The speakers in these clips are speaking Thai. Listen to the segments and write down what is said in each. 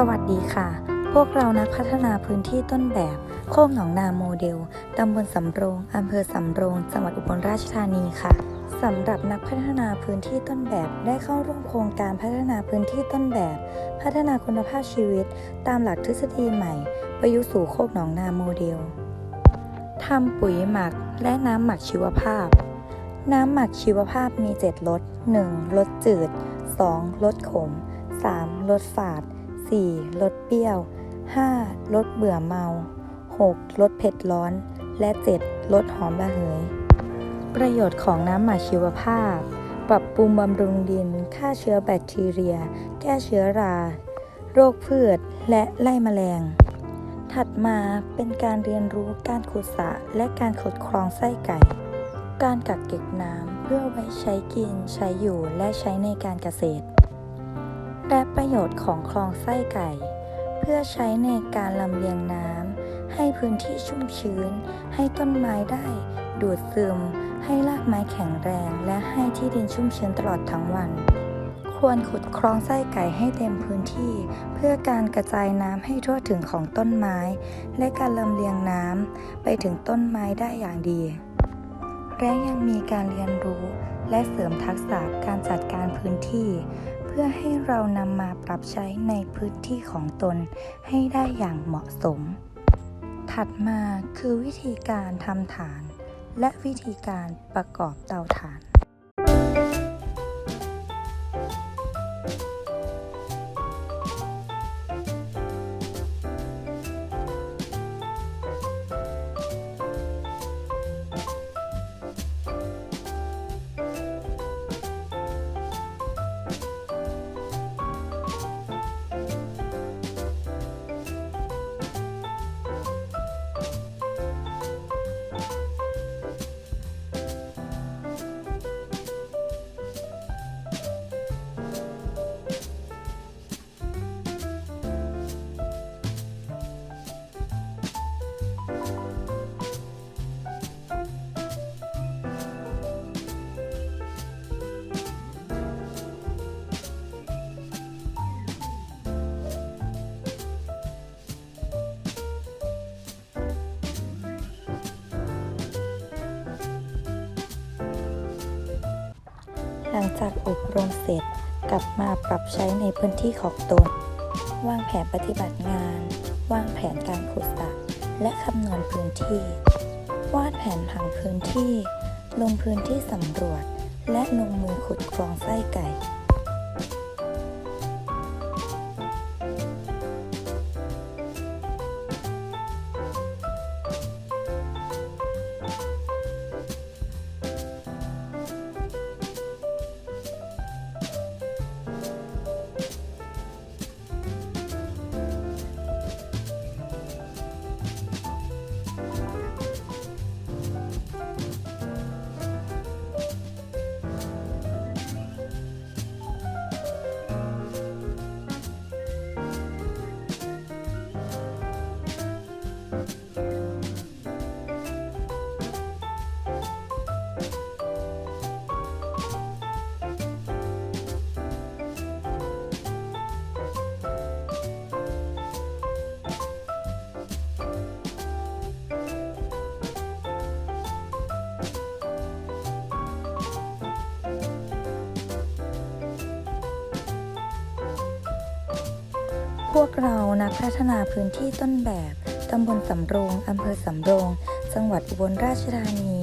สวัสดีค่ะ พวกเรานักพัฒนาพื้นที่ต้นแบบ โคกหนองนาโมเดล ตำบลสำโรง อำเภอสำโรง จังหวัดอุบลราชธานีค่ะ สำหรับนักพัฒนาพื้นที่ต้นแบบได้เข้าร่วมโครงการพัฒนาพื้นที่ต้นแบบ พัฒนาคุณภาพชีวิต ตามหลักทฤษฎีใหม่ ประยุกต์สู่โคกหนองนาโมเดล ทำปุ๋ยหมักและน้ำหมักชีวภาพ น้ำหมักชีวภาพมี 7 รส 1. รสจืด 2. รสขม 3. รสฝาด 4. รสเปรี้ยว 5. รสเบื่อเมา 6. รสเผ็ดร้อน และ 7. รสหอมระเหย ประโยชน์ของน้ำหมักชีวภาพ ปรับปรุงบำรุงดิน ฆ่าเชื้อแบคทีเรีย แก้เชื้อรา โรคพืช และไล่แมลง ถัดมาเป็นการเรียนรู้การขุดสระและการขุดคลองไส้ไก่ การกักเก็บน้ำเพื่อไว้ใช้กิน ใช้อยู่ และใช้ในการเกษตร และประโยชน์ของคลองไส้ไก่ เพื่อใช้ในการลำเลียงน้ำให้พื้นที่ชุ่มชื้น ให้ต้นไม้ได้ ดูดซึม ให้รากไม้แข็งแรง และให้ที่ดินชุ่มชื้นตลอดทั้งวัน ควรขุดคลองไส้ไก่ให้เต็มพื้นที่ เพื่อการกระจายน้ำให้ทั่วถึงของต้นไม้ และการลำเลียงน้ำไปถึงต้นไม้ได้อย่างดี และยังมีการเรียนรู้และเสริมทักษะการจัดการพื้นที่ เพื่อให้เรานำมาปรับใช้ในพื้นที่ของตนให้ได้อย่างเหมาะสม ถัดมาคือวิธีการทำฐาน และวิธีการประกอบเตาถ่าน หลังจากอบรมเสร็จกลับมาปรับใช้ในพื้นที่ของตน วางแผนปฏิบัติงาน วางแผนการขุดสระและคำนวณพื้นที่ วาดแผนผังพื้นที่ ลงพื้นที่สำรวจ และลงมือขุดคลองไส้ไก่ วกเรานักพัฒนาพื้นที่ต้นแบบตำบลสำโรงอำเภอสำโรง จังหวัดอุบลราชธานี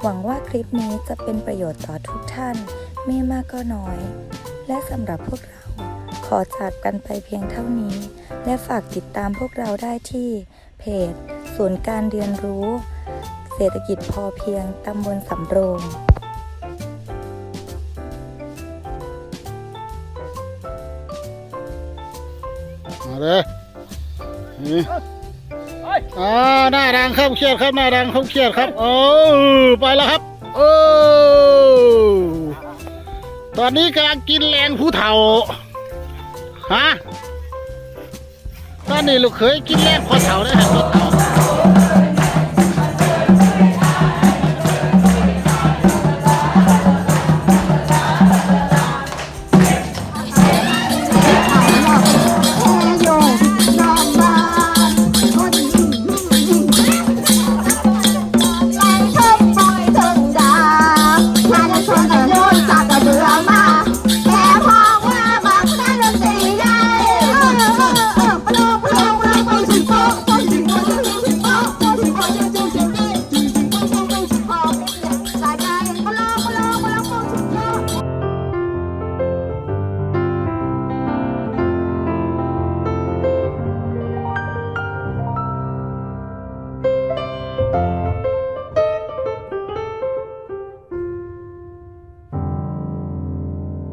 หวังว่าคลิปนี้จะเป็นประโยชน์ต่อทุกท่านไม่มากก็น้อย และสำหรับพวกเรา ขอจากกันไปเพียงเท่านี้ และฝากติดตามพวกเราได้ที่ เพจ ศูนย์การเรียนรู้ เศรษฐกิจพอเพียงตำบลสำโรง มาเลยนี่อ่าหน้าดังครับเครียดครับหน้าดังครับเครียดครับโอ้ไปแล้วครับโอ้ตอนนี้กำลังกินแรงผู้เฒ่าฮะตอนนี้ลูกเคยกินแรงพ่อเฒ่าได้ครับพ่อเฒ่า 突的